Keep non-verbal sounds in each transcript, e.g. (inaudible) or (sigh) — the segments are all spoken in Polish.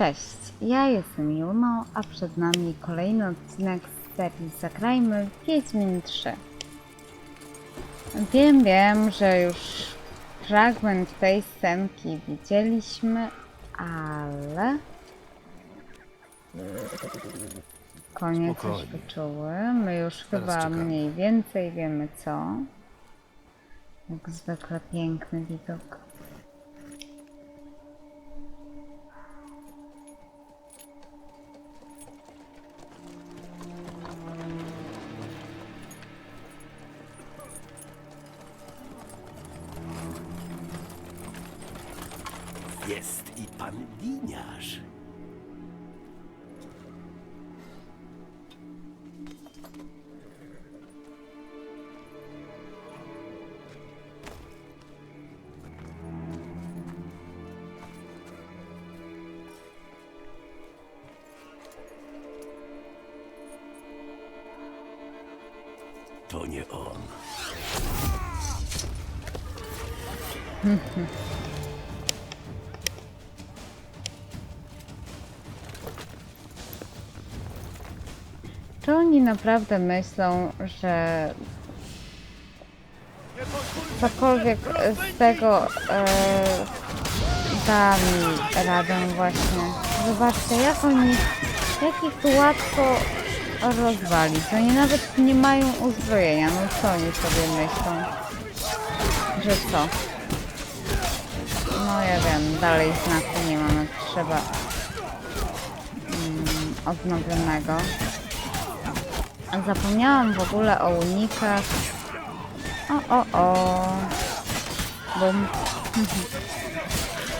Cześć, ja jestem Juno, a przed nami kolejny odcinek z serii Zagrajmy Wiedźmin 3. Wiem, wiem, że już fragment tej scenki widzieliśmy, ale... Koniec już Spokojnie. wyczuły. My już chyba czekamy. mniej więcej wiemy co. Jak zwykle piękny widok. To nie on. Czy oni naprawdę myślą, że cokolwiek z tego e, da mi radę właśnie? Zobaczcie, jak oni, jak ich tu łatwo rozwalić. Oni nawet nie mają uzbrojenia. No co oni sobie myślą? Że co? No ja wiem, dalej znaku nie mamy. Trzeba mm, odnowionego. Zapomniałam w ogóle o unikach. O, o, o. Bum.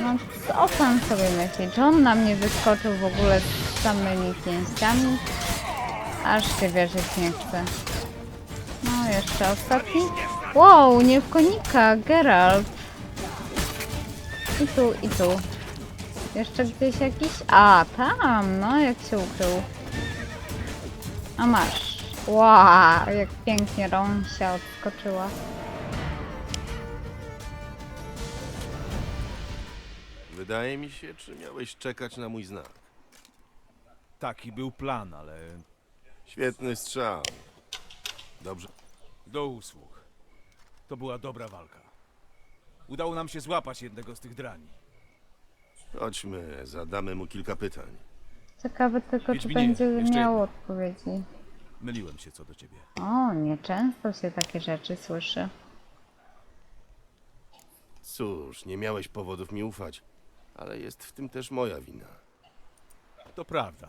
No co pan sobie myśli? Czy on na mnie wyskoczył w ogóle z samymi pięściami? Aż się wierzyć nie chce. No, jeszcze ostatni. Wow, nie w konika, Geralt. I tu, i tu. Jeszcze gdzieś jakiś... A, tam, no, jak się ukrył. A masz. Wow, jak pięknie Ronsia odskoczyła. Wydaje mi się, czy miałeś czekać na mój znak. Taki był plan, ale Świetny strzał. Dobrze. do usług. To była dobra walka. Udało nam się złapać jednego z tych drani. Chodźmy, zadamy mu kilka pytań. Ciekawe tylko, czy Wiedźminie, będzie jeszcze miało jedno. odpowiedzi. Myliłem się co do ciebie. O, nieczęsto się takie rzeczy słyszy. Cóż, nie miałeś powodów mi ufać, ale jest w tym też moja wina. To prawda.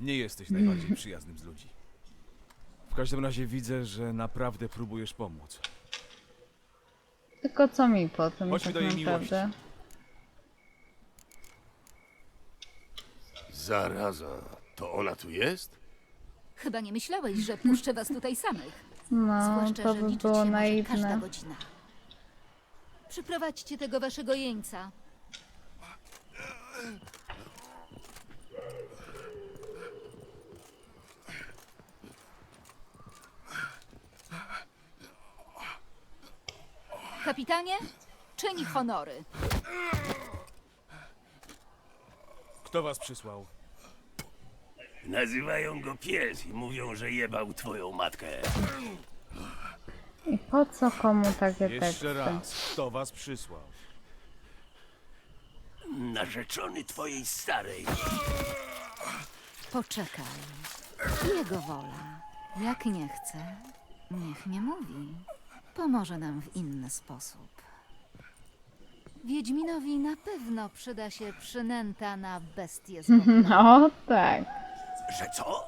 Nie jesteś najbardziej przyjaznym z ludzi. W każdym razie widzę, że naprawdę próbujesz pomóc. Tylko co mi po tym Chodźmy tak do jej naprawdę? Zaraza, to ona tu jest? Chyba nie myślałeś, że puszczę was tutaj samych. No, Zwłaszcza, to że by liczyć było się może każda naiwne. godzina. Przyprowadźcie tego waszego jeńca. Kapitanie, czyń honory. Kto was przysłał? Nazywają go pies i mówią, że jebał twoją matkę. I po co komu takie Jeszcze teksty? raz. Kto was przysłał? Narzeczony twojej starej. Poczekaj. Jego wola. Jak nie chce, niech nie mówi. Pomoże nam w inny sposób. Wiedźminowi na pewno przyda się przynęta na bestię z. (laughs) No tak. Że co?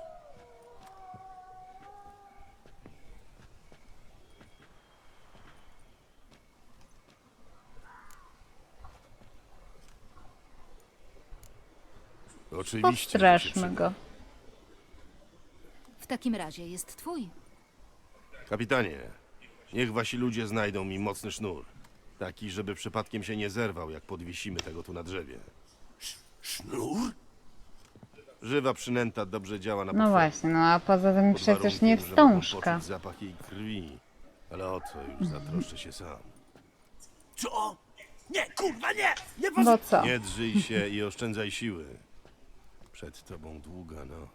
Oczywiście. że się Postraszmy przyda. go. W takim razie jest twój. Kapitanie, niech wasi ludzie znajdą mi mocny sznur. Taki, żeby przypadkiem się nie zerwał, jak podwisimy tego tu na drzewie. Sznur? Żywa przynęta dobrze działa na No potwory. właśnie, no a poza tym Pod przecież nie warunkiem, że mogą wstążka. poczuć zapach jej krwi. Ale o to już zatroszczę się sam. Co? Nie, kurwa, nie! Nie poz... Bo co? Nie drżyj się i oszczędzaj siły. Przed tobą długa noc.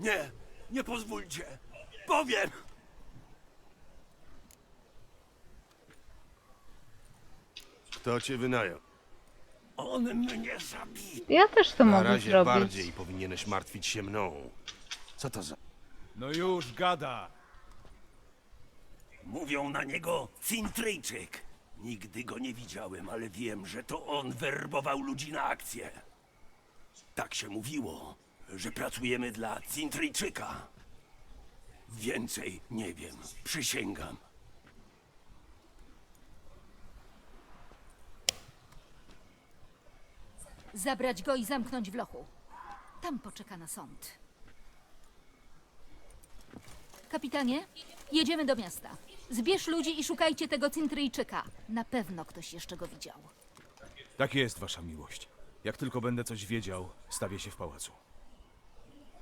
Nie, nie pozwólcie. Powiem! Kto cię wynajął? On mnie zabije. Ja też to Na mogę razie zrobić. bardziej powinieneś martwić się mną. Co to za... No już, gada! Mówią na niego Cintryjczyk. Nigdy go nie widziałem, ale wiem, że to on werbował ludzi na akcję. Tak się mówiło, że pracujemy dla Cintryjczyka. Więcej nie wiem, przysięgam. Zabrać go i zamknąć w lochu. Tam poczeka na sąd. Kapitanie, jedziemy do miasta. Zbierz ludzi i szukajcie tego Cintryjczyka. Na pewno ktoś jeszcze go widział. Tak jest, wasza miłość. Jak tylko będę coś wiedział, stawię się w pałacu.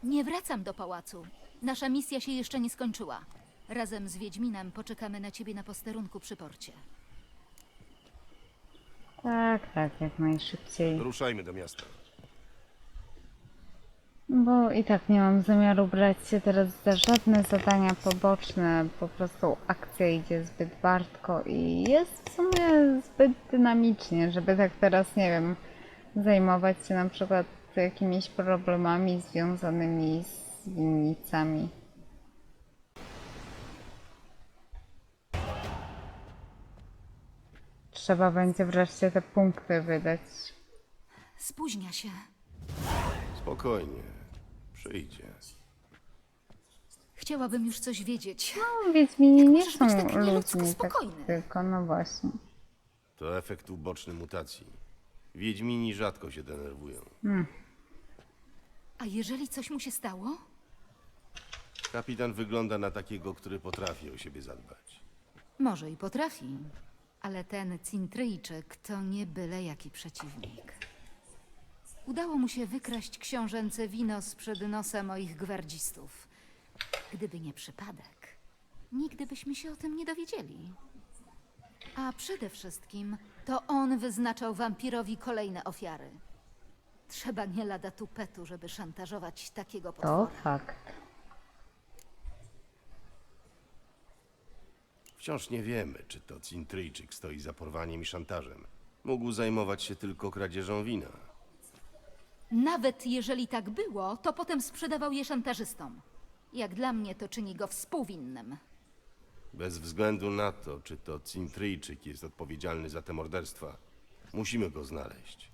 Nie wracam do pałacu. Nasza misja się jeszcze nie skończyła. Razem z Wiedźminem poczekamy na ciebie na posterunku przy porcie. Tak, tak, jak najszybciej. Ruszajmy do miasta. Bo i tak nie mam zamiaru brać się teraz za żadne zadania poboczne. Po prostu akcja idzie zbyt wartko i jest w sumie zbyt dynamicznie, żeby tak teraz, nie wiem, zajmować się na przykład jakimiś problemami związanymi z winnicami. Trzeba będzie wreszcie te punkty wydać. Spóźnia się. Spokojnie. Przyjdzie. Chciałabym już coś wiedzieć. No, Wiedźmini nie możesz być są taki nieludzko ludźmi, tak spokojny? tylko, no właśnie. To efekt uboczny mutacji. Wiedźmini rzadko się denerwują. A jeżeli coś mu się stało? Kapitan wygląda na takiego, który potrafi o siebie zadbać. Może i potrafi. Ale ten Cintryjczyk to nie byle jaki przeciwnik. Udało mu się wykraść książęce wino sprzed nosa moich gwardzistów. Gdyby nie przypadek, nigdy byśmy się o tym nie dowiedzieli. A przede wszystkim to on wyznaczał wampirowi kolejne ofiary. Trzeba nie lada tupetu, żeby szantażować takiego To potwora. fakt. Wciąż nie wiemy, czy to Cintryjczyk stoi za porwaniem i szantażem. Mógł zajmować się tylko kradzieżą wina. Nawet jeżeli tak było, to potem sprzedawał je szantażystom. Jak dla mnie to czyni go współwinnym. Bez względu na to, czy to Cintryjczyk jest odpowiedzialny za te morderstwa, musimy go znaleźć.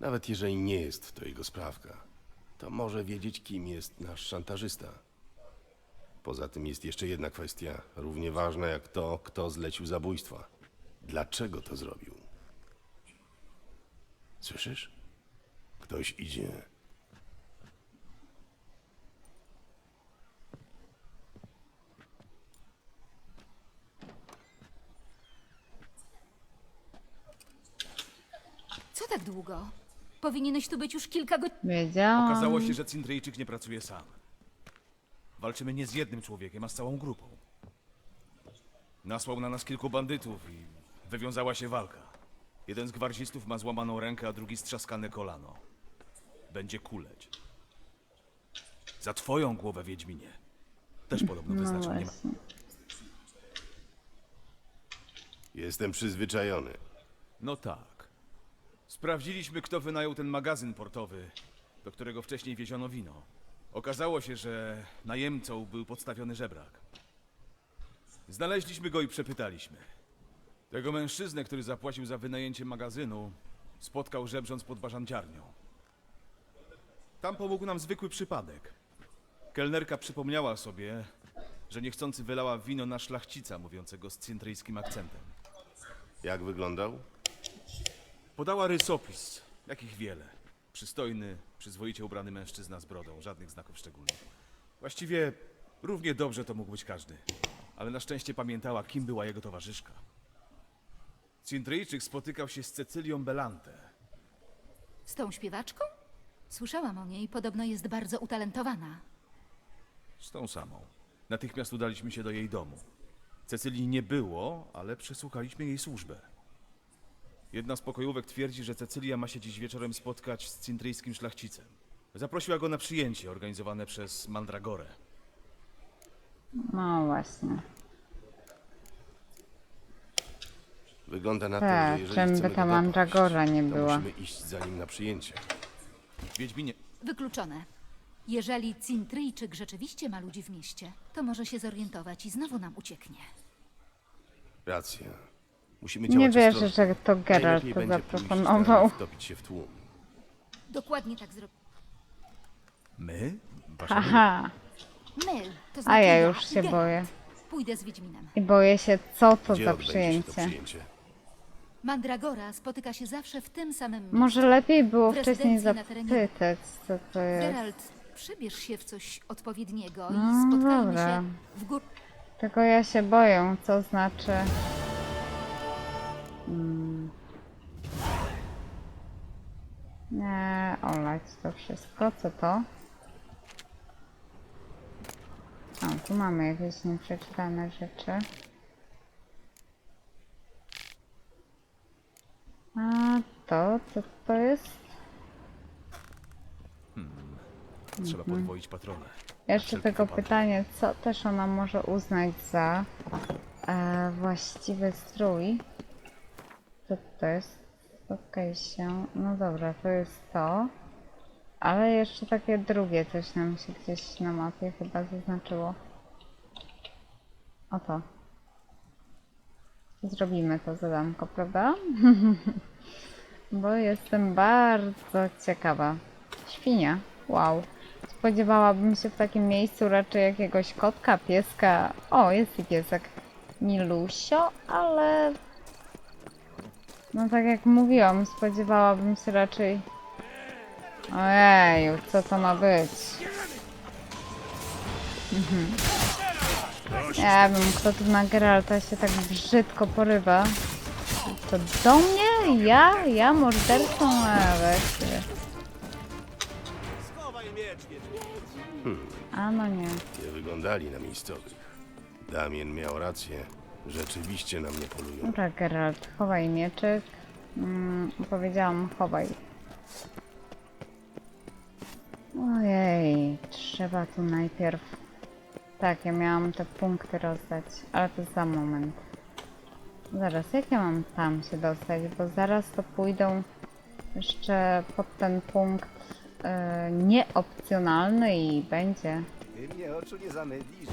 Nawet jeżeli nie jest to jego sprawka, to może wiedzieć, kim jest nasz szantażysta. Poza tym jest jeszcze jedna kwestia, równie ważna jak to, kto zlecił zabójstwa. Dlaczego to zrobił? Słyszysz? Ktoś idzie. Co tak długo? Powinieneś tu być już kilka godzin. Wiedziałam. Okazało się, że Cintryjczyk nie pracuje sam. Walczymy nie z jednym człowiekiem, a z całą grupą. Nasłał na nas kilku bandytów i wywiązała się walka. Jeden z gwardzistów ma złamaną rękę, a drugi strzaskane kolano. Będzie kuleć. Za twoją głowę, Wiedźminie. Też podobno No wyznaczył nie ma. właśnie. Jestem przyzwyczajony. No tak. Sprawdziliśmy, kto wynajął ten magazyn portowy, do którego wcześniej wieziono wino. Okazało się, że najemcą był podstawiony żebrak. Znaleźliśmy go i przepytaliśmy. Tego mężczyznę, który zapłacił za wynajęcie magazynu, spotkał żebrząc pod bażanciarnią. Tam pomógł nam zwykły przypadek. Kelnerka przypomniała sobie, że niechcący wylała wino na szlachcica mówiącego z cintryjskim akcentem. Jak wyglądał? Podała rysopis, jakich wiele. Przystojny, przyzwoicie ubrany mężczyzna z brodą, żadnych znaków szczególnych. Właściwie równie dobrze to mógł być każdy. Ale na szczęście pamiętała, kim była jego towarzyszka. Cintryjczyk spotykał się z Cecylią Belante. Z tą śpiewaczką? Słyszałam o niej, podobno jest bardzo utalentowana. Z tą samą. Natychmiast udaliśmy się do jej domu. Cecylii nie było, ale przesłuchaliśmy jej służbę. Jedna z pokojówek twierdzi, że Cecylia ma się dziś wieczorem spotkać z cintryjskim szlachcicem. Zaprosiła go na przyjęcie organizowane przez Mandragorę. No właśnie. Wygląda na to, Tak, że jeżeli czym by chcemy ta go mandragora nie to była. musimy iść za nim na przyjęcie. Wiedźminie, Wykluczone. Jeżeli Cintryjczyk rzeczywiście ma ludzi w mieście, to może się zorientować i znowu nam ucieknie. Racja. Musimy działać Nie wierzę, ostrożnie. że to Geralt Najlepiej to będzie pójść zaproponował. wtopić się w tłum. Dokładnie tak zrobi. my? Wasza Haha, My, to a znaczy ja ja już i się Geralt. boję. Pójdę z Wiedźminem. I boję się, co to Gdzie za odbędzie się to przyjęcie. przyjęcie? Mandragora spotyka się zawsze w tym samym miejscu. Może lepiej było W wcześniej rezydencji na terenie- zapytać, co to jest. Geralt, przybierz się w coś odpowiedniego No, i spotkajmy dobra. się w gór... Tylko ja się boję, co znaczy. Mm. Nie, olać to wszystko. Co to? A, tu mamy jakieś nieprzeczytane rzeczy. A to, co to jest? Trzeba podwoić patronę. Jeszcze wszelki tylko wypadek. pytanie, co też ona może uznać za e, właściwy strój? Co to jest? Spotkaj się. No dobra, to jest to. Ale jeszcze takie drugie coś nam się gdzieś na mapie chyba zaznaczyło. Oto. Zrobimy to zadanko, prawda? (laughs) Bo jestem bardzo ciekawa. Świnia. Wow. Spodziewałabym się w takim miejscu raczej jakiegoś kotka, pieska. O, jest i piesek. Milusio, ale... No tak jak mówiłam, spodziewałabym się raczej... Ojeju, co to ma być? Mhm. Nie wiem, kto tu na Geralta się tak brzydko porywa. To do mnie? Ja? Ja mordercą? A. A no nie. Nie wyglądali na miejscowych. Damien miał rację. Rzeczywiście na mnie polują. Dobra, Geralt, chowaj mieczyk. Mm, powiedziałam, chowaj. Ojej, trzeba tu najpierw... Tak, ja miałam te punkty rozdać, ale to za moment. Zaraz, jak ja mam tam się dostać? Bo zaraz to pójdą jeszcze pod ten punkt e, nieopcjonalny i będzie... Ty mnie oczu nie zamydlisz.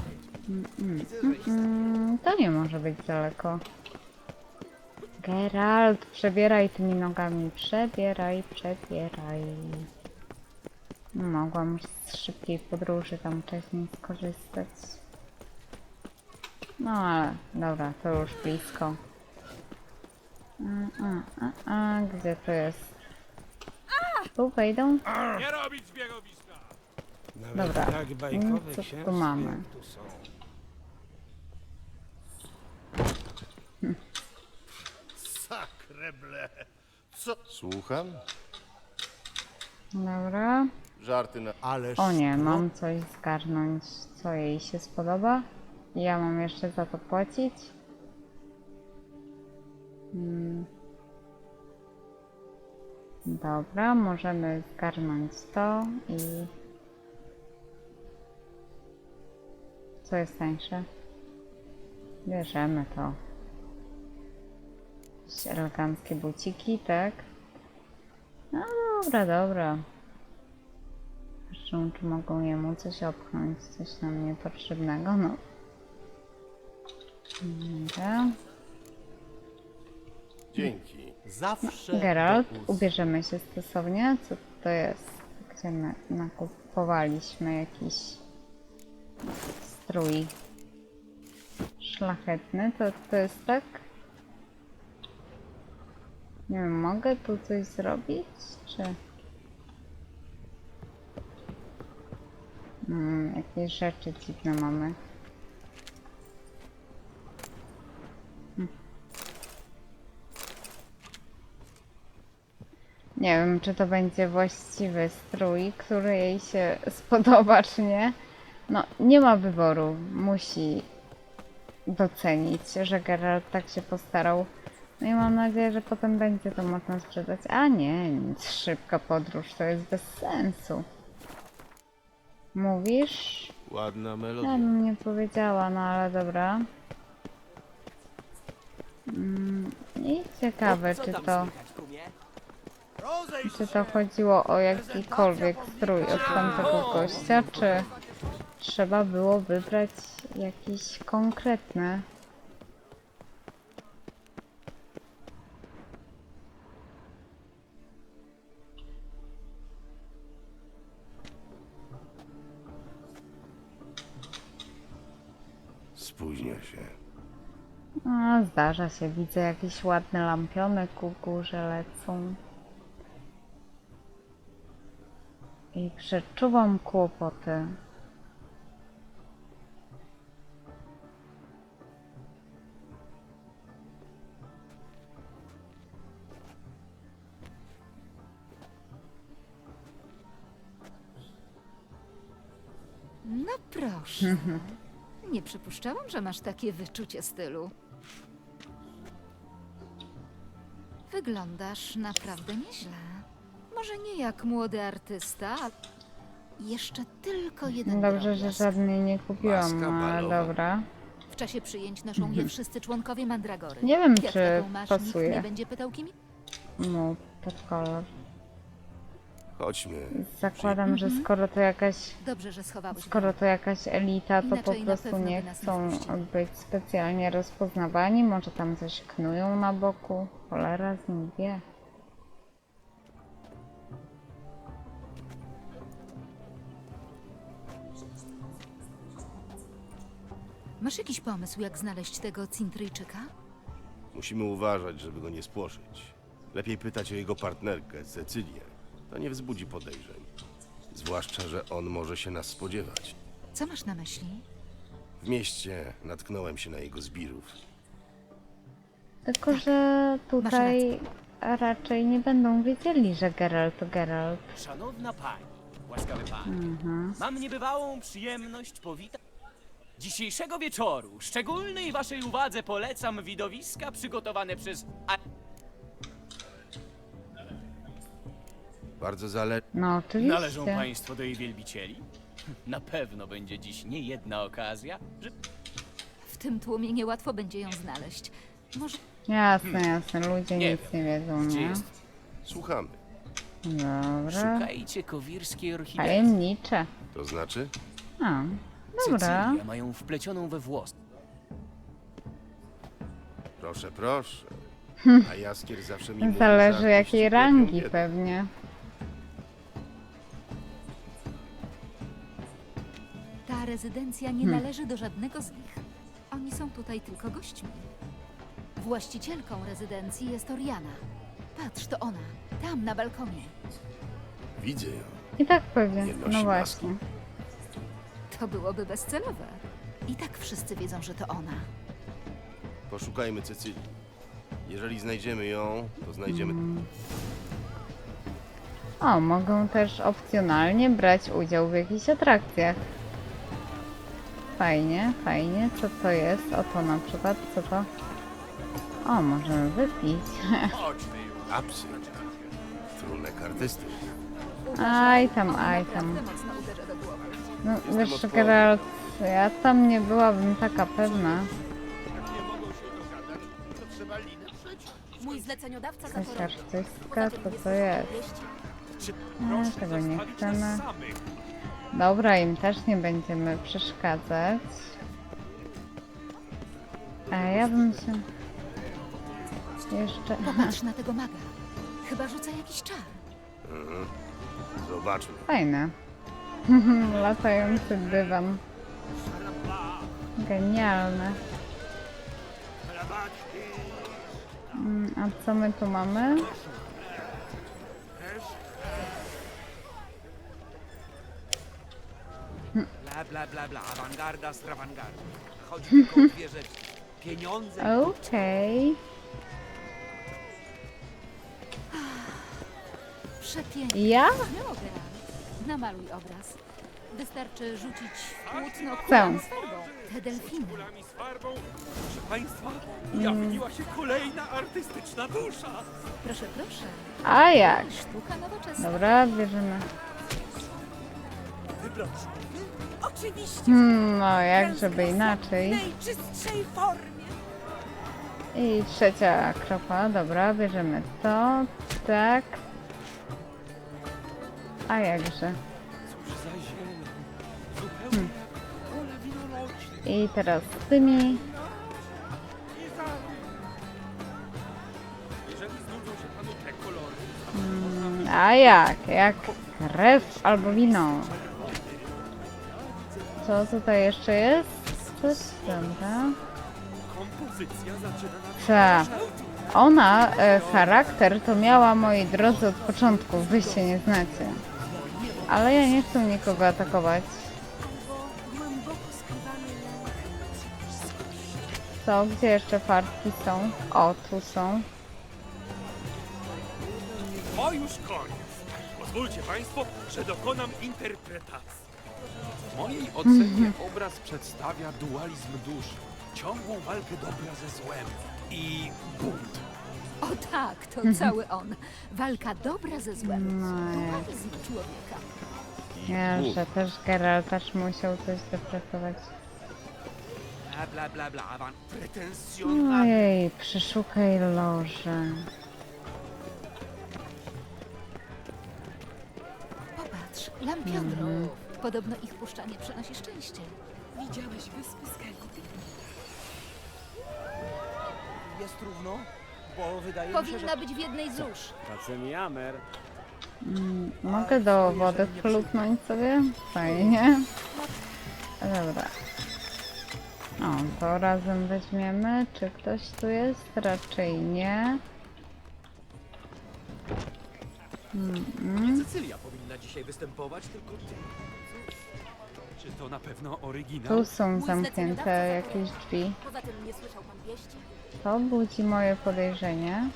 Mm, to nie może być daleko. Geralt, przebieraj tymi nogami. Przebieraj, przebieraj. Mogłam już z szybkiej podróży tam wcześniej skorzystać. No ale dobra, to już blisko. A, a, a, a, gdzie to jest? Tu wejdą? Dobra, mm, co tu mamy? Słucham? Dobra. Żarty na... Ależ O nie, mam coś zgarnąć, co jej się spodoba. I Ja mam jeszcze za to płacić. Hmm. Dobra, możemy zgarnąć to i... Co jest tańsze? Bierzemy to. Jakieś eleganckie buciki, tak? No dobra, dobra. Zobaczę, czy mogą jemu coś opchnąć, coś nam niepotrzebnego, no. Dobra. Dzięki. zawsze Geralt, do ust. ubierzemy się stosownie. Co to jest? Gdzie my nakupowaliśmy jakiś strój szlachetny? To, to jest tak? Nie wiem, mogę tu coś zrobić? Czy... Mm, jakieś rzeczy dziwne mamy. Nie wiem, czy to będzie właściwy strój, który jej się (laughs) spodoba, czy nie. No, nie ma wyboru. Musi docenić, że Geralt tak się postarał No i mam nadzieję, że potem będzie to można sprzedać. A nie, nic, szybka podróż to jest bez sensu. Mówisz? Ładna Ja melodia. bym nie powiedziała, no ale dobra. Mm, I ciekawe, czy to, czy to chodziło o jakikolwiek strój od tamtego gościa, czy trzeba było wybrać jakiś konkretny. Zdarza się, widzę jakieś ładne lampiony ku górze lecą. I przeczuwam kłopoty. No proszę. (laughs) Nie przypuszczałam, że masz takie wyczucie stylu. Wyglądasz naprawdę nieźle. Może nie jak młody artysta, ale jeszcze tylko jeden Dobrze, że drobiazg. żadnej nie kupiłam, Maska ale balowa. dobra. W czasie przyjęć noszą je wszyscy członkowie Mandragory. Nie wiem, Jak czy taką masz, pasuje. Nikt nie będzie pytał, kim No, pod kolor. Chodźmy. Zakładam, że skoro to jakaś Dobrze, że schowałeś skoro to jakaś elita, to po Inaczej na prostu pewno nie by nas nie chcą wpuścili. być specjalnie rozpoznawani. Może tam coś knują na boku. Cholera z nim wie. Masz jakiś pomysł, jak znaleźć tego Cintryjczyka? Musimy uważać, żeby go nie spłoszyć. Lepiej pytać o jego partnerkę, Cecylię. To nie wzbudzi podejrzeń. Zwłaszcza, że on może się nas spodziewać. Co masz na myśli? W mieście natknąłem się na jego zbirów. Tylko, że tutaj raczej nie będą wiedzieli, że Geralt to Geralt. Szanowna pani, łaskawy pan, mam niebywałą przyjemność powitać dzisiejszego wieczoru. Szczególnej waszej uwadze polecam widowiska przygotowane przez... A... Bardzo zależy. No oczywiście. Należą państwo do jej wielbicieli? Na pewno będzie dziś nie jedna okazja, że... W tym tłumie niełatwo będzie ją znaleźć. Może Jasne, jasne. Ludzie Nie nic nie wiedzą, Gdzie nie? jest? Słuchamy. Dobra. Szukajcie kowirskiej orchidei. Tajemnicze. To znaczy? A, dobra. Cecylia mają wplecioną we włos. Proszę, proszę. A Jaskier zawsze mi Zależy jakiej rangi biedę. pewnie. ta rezydencja nie należy do żadnego z nich. Oni są tutaj tylko gośćmi. Właścicielką rezydencji jest Oriana. Patrz, to ona. Tam, na balkonie. Widzę ją. I tak pewnie. Nie nosi No maski. właśnie. To byłoby bezcelowe. I tak wszyscy wiedzą, że to ona. Poszukajmy Cecylii. Jeżeli znajdziemy ją, to znajdziemy. O, mogą też opcjonalnie brać udział w jakichś atrakcjach. Fajnie, fajnie. Co to jest? Oto na przykład, co to? O, możemy wypić. Apsy. Trunek artysty. Aj tam, aj tam. No wiesz. Geralt, ja tam nie byłabym taka pewna. Mój zleceniodawca Jakaś artystka, co to jest? Nie, tego nie chcemy. Dobra, im też nie będziemy przeszkadzać. A ja bym się... Jeszcze... Popatrz na tego maga. Chyba rzuca jakiś czar. Zobaczmy. Fajne. (laughs) Latający dywan. Genialne. Mm, A co my tu mamy? Bla, bla, bla, bla. Awangarda, strawangarda. Chodzi tylko o dwie rzeczy. Pieniądze Okej. Przepięknie. Ja? Geralt. Namaluj obraz. Wystarczy rzucić płótno kulą z farbą. Te delfiny. Kulami z farbą. Proszę państwa, ujawniła się kolejna artystyczna dusza. Proszę, proszę. A jak? Sztuka nowoczesna. Dobra, bierzemy. Wybrać. Oczywiście. Hmm, no jak żeby inaczej. W najczystszej formie. I trzecia kropa, dobra, bierzemy to, tak. A jakże. Winoroczne. I teraz z tymi. Jeżeli znudzą się panu te kolory, Mm, A jak? Jak krew albo wino. Co tutaj jeszcze jest? Coś dobra. kompozycja zaczyna na Ta. Ona, e, charakter to miała, moi drodzy, od początku. Wy się nie znacie. Ale ja nie chcę nikogo atakować. Co? Gdzie jeszcze farbki są? O, tu są. To już koniec. Pozwólcie państwo, że dokonam interpretacji. W mojej ocenie obraz przedstawia dualizm dusz, ciągłą walkę dobra ze złem i bunt. O tak, to cały on. Walka dobra ze złem. No. Dualizm człowieka. Ja, że też Geralt aż musiał coś dopracować. Bla, bla, bla, bla, awan... Pretensjonalny. Ojej, przeszukaj loże. Popatrz, lampionrów. Podobno ich puszczanie przynosi szczęście. Widziałeś wyspy Skellige? Jest równo? Bo wydaje mi się, że... Powinna być w jednej z lóż. Kacemiamer. Mogę do wody chlupnąć sobie? Fajnie. Dobra. O, to razem weźmiemy. Czy ktoś tu jest? Raczej nie. Nie Cecylia powinna dzisiaj występować, tylko ty. To na pewno oryginał? Tu są zamknięte jakieś drzwi. Poza tym nie słyszał pan wieści? To budzi moje podejrzenie.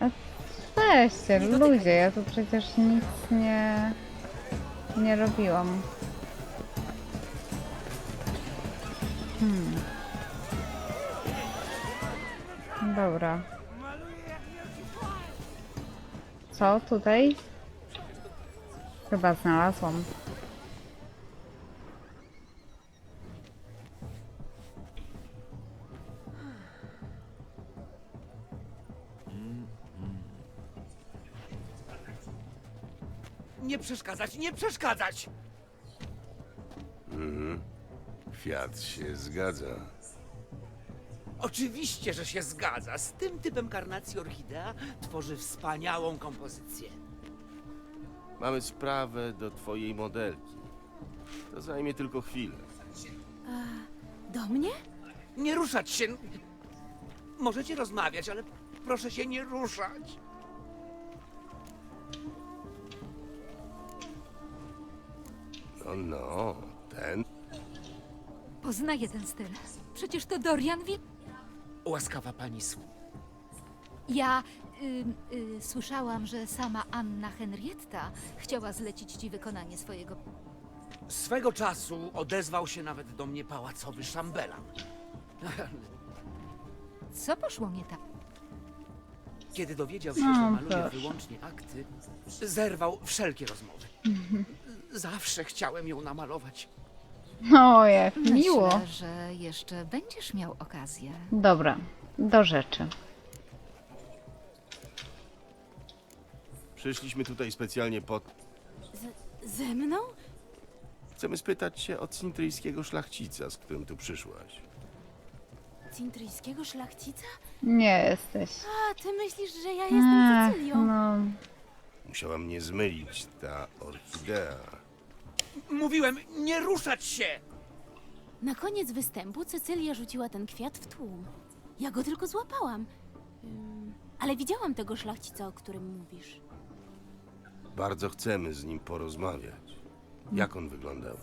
A weźcie, ludzie, ja tu przecież nic nie, nie robiłam. Hmm. Dobra. Co tutaj? Chyba znalazłam. Nie przeszkadzać, nie przeszkadzać! Kwiat się zgadza. Oczywiście, że się zgadza. Z tym typem karnacji orchidea tworzy wspaniałą kompozycję. Mamy sprawę do twojej modelki. To zajmie tylko chwilę. Do mnie? Nie ruszać się! Możecie rozmawiać, ale proszę się nie ruszać. No, no, ten Poznaję ten styl. Przecież to Dorian Wi... Łaskawa pani słuch. Ja y, y, słyszałam, że sama Anna Henrietta chciała zlecić ci wykonanie swojego... Swego czasu odezwał się nawet do mnie pałacowy szambelan. Co poszło nie tak? Kiedy dowiedział się, No, że maluje proszę. wyłącznie akty, zerwał wszelkie rozmowy. (laughs) Zawsze chciałem ją namalować. O, jak miło. Myślę, że jeszcze będziesz miał okazję. Dobra, do rzeczy. Przyszliśmy tutaj specjalnie po... Z, ze mną? Chcemy spytać się o cintryjskiego szlachcica, z którym tu przyszłaś. Cintryjskiego szlachcica? Nie jesteś. A, ty myślisz, że ja jestem Ach, Cecylią? no. Musiała mnie zmylić ta orchidea. Mówiłem, nie ruszać się! Na koniec występu Cecylia rzuciła ten kwiat w tłum. Ja go tylko złapałam. Ym, ale widziałam tego szlachcica, o którym mówisz. Bardzo chcemy z nim porozmawiać. Jak on wyglądał?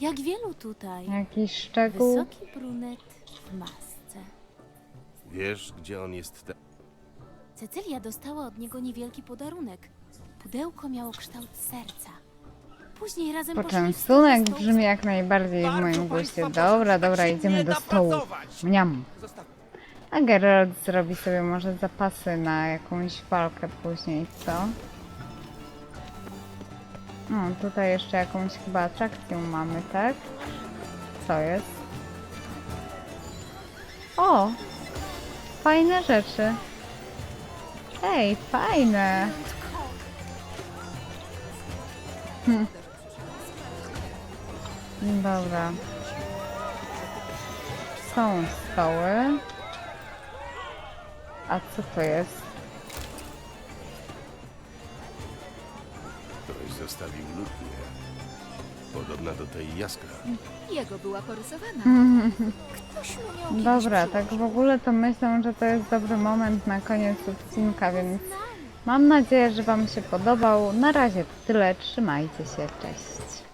Jak wielu tutaj. Jakiś szczegół. Wysoki brunet w masce. Wiesz, gdzie on jest te... Cecylia dostała od niego niewielki podarunek. Pudełko miało kształt serca. Później razem poszli w Poczęstunek stronę brzmi jak najbardziej w moim guście. Dobra, dobra, idziemy do stołu. Mniam. A Geralt zrobi sobie może zapasy na jakąś walkę później, co? No, tutaj jeszcze jakąś chyba atrakcję mamy, tak? Co jest? O! Fajne rzeczy. Ej, fajne! Hm. (laughs) Dobra. Są stoły. A co to jest? Ktoś zostawił lutnię. Podobna do tej jaskra. Jego była porysowana. Ktoś mu kiedyś Dobra, tak w ogóle to myślę, że to jest dobry moment na koniec odcinka, więc mam nadzieję, że Wam się podobał. Na razie to tyle. Trzymajcie się, cześć.